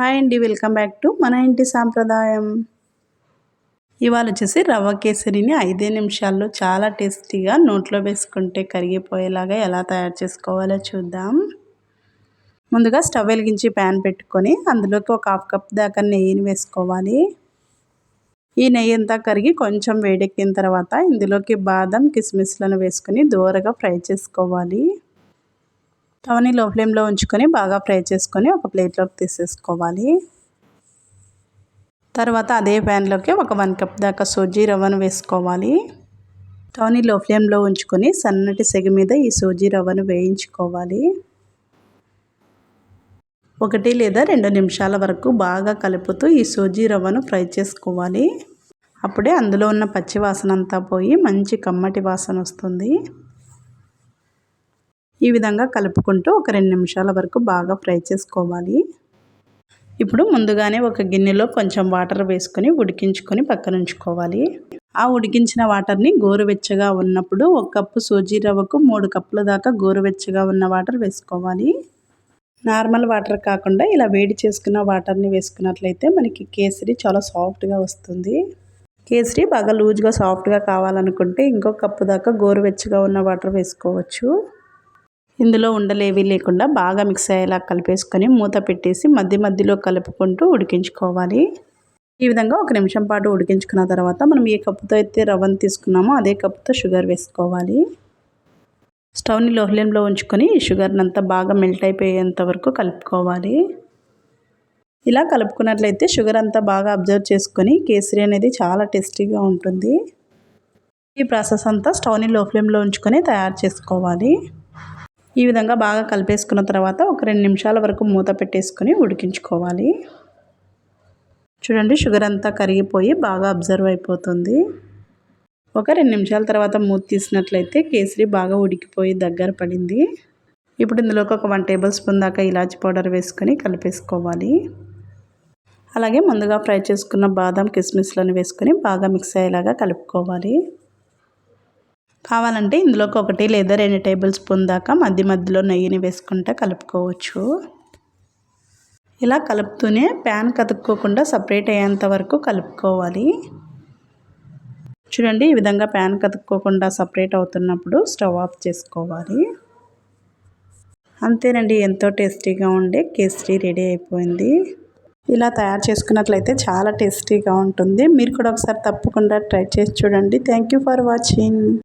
Hi అండి welcome back to మన ఇంటి సాంప్రదాయం. ఇవాళ వచ్చేసి రవ్వ కేసరిని ఐదే నిమిషాల్లో చాలా టేస్టీగా నోట్లో వేసుకుంటే కరిగిపోయేలాగా ఎలా తయారు చేసుకోవాలో చూద్దాం. ముందుగా స్టవ్ వెలిగించి ప్యాన్ పెట్టుకొని అందులోకి ఒక హాఫ్ కప్ దాకా నెయ్యిని వేసుకోవాలి. ఈ నెయ్యి అంతా కరిగి కొంచెం వేడెక్కిన తర్వాత ఇందులోకి బాదం కిస్మిస్లను వేసుకొని దూరగా ఫ్రై చేసుకోవాలి. తవని లో ఫ్లేమ్లో ఉంచుకొని బాగా ఫ్రై చేసుకొని ఒక ప్లేట్లోకి తీసేసుకోవాలి. తర్వాత అదే ప్యాన్లోకి ఒక వన్ కప్ దాకా సూజీ రవ్వను వేసుకోవాలి. స్టవ్ని లో ఫ్లేమ్లో ఉంచుకొని సన్నటి సెగ మీద ఈ సూజీ రవ్వను వేయించుకోవాలి. ఒకటి లేదా రెండు నిమిషాల వరకు బాగా కలుపుతూ ఈ సూజీ రవ్వను ఫ్రై చేసుకోవాలి. అప్పుడే అందులో ఉన్న పచ్చి వాసన అంతా పోయి మంచి కమ్మటి వాసన వస్తుంది. ఈ విధంగా కలుపుకుంటూ ఒక రెండు నిమిషాల వరకు బాగా ఫ్రై చేసుకోవాలి. ఇప్పుడు ముందుగానే ఒక గిన్నెలో కొంచెం వాటర్ వేసుకొని ఉడికించుకొని పక్కన ఉంచుకోవాలి. ఆ ఉడికించిన వాటర్ని గోరువెచ్చగా ఉన్నప్పుడు ఒక కప్పు సూజీ రవ్వకు మూడు కప్పుల దాకా గోరువెచ్చగా ఉన్న వాటర్ వేసుకోవాలి. నార్మల్ వాటర్ కాకుండా ఇలా వేడి చేసుకున్న వాటర్ని వేసుకున్నట్లయితే మనకి కేసరి చాలా సాఫ్ట్గా వస్తుంది. కేసరి బాగా లూజ్గా సాఫ్ట్గా కావాలనుకుంటే ఇంకో కప్పు దాకా గోరువెచ్చగా ఉన్న వాటర్ వేసుకోవచ్చు. ఇందులో ఉండలేవి లేకుండా బాగా మిక్స్ అయ్యేలా కలిపేసుకొని మూత పెట్టేసి మధ్య మధ్యలో కలుపుకుంటూ ఉడికించుకోవాలి. ఈ విధంగా ఒక నిమిషం పాటు ఉడికించుకున్న తర్వాత మనం ఏ కప్పుతో అయితే రవ్వను తీసుకున్నామో అదే కప్పుతో షుగర్ వేసుకోవాలి. స్టవ్ని లో ఉంచుకొని షుగర్ని అంతా బాగా మెల్ట్ అయిపోయేంత వరకు కలుపుకోవాలి. ఇలా కలుపుకున్నట్లయితే షుగర్ అంతా బాగా అబ్జర్వ్ చేసుకొని కేసరి అనేది చాలా టేస్టీగా ఉంటుంది. ఈ ప్రాసెస్ అంతా స్టవ్ని లో ఫ్లేమ్లో ఉంచుకొని తయారు చేసుకోవాలి. ఈ విధంగా బాగా కలిపేసుకున్న తర్వాత ఒక రెండు నిమిషాల వరకు మూత పెట్టేసుకొని ఉడికించుకోవాలి. చూడండి షుగర్ అంతా కరిగిపోయి బాగా అబ్జర్వ్ అయిపోతుంది. ఒక రెండు నిమిషాల తర్వాత మూత తీసినట్లయితే కేసరి బాగా ఉడికిపోయి దగ్గర పడింది. ఇప్పుడు ఇందులోకి ఒక వన్ టేబుల్ స్పూన్ దాకా ఇలాచి పౌడర్ వేసుకొని కలిపేసుకోవాలి. అలాగే ముందుగా ఫ్రై చేసుకున్న బాదం కిస్మిస్లను వేసుకొని బాగా మిక్స్ అయ్యేలాగా కలుపుకోవాలి. కావాలంటే ఇందులోకి ఒకటి లేదా రెండు టేబుల్ స్పూన్ దాకా మధ్య మధ్యలో నెయ్యిని వేసుకుంటే కలుపుకోవచ్చు. ఇలా కలుపుతూనే ప్యాన్ కతుక్కోకుండా సపరేట్ అయ్యేంత వరకు కలుపుకోవాలి. చూడండి ఈ విధంగా ప్యాన్ కతుక్కోకుండా సపరేట్ అవుతున్నప్పుడు స్టవ్ ఆఫ్ చేసుకోవాలి. అంతేనండి ఎంతో టేస్టీగా ఉండే కేసరి రెడీ అయిపోయింది. ఇలా తయారు చేసుకున్నట్లయితే చాలా టేస్టీగా ఉంటుంది. మీరు కూడా ఒకసారి తప్పకుండా ట్రై చేసి చూడండి. Thank for watching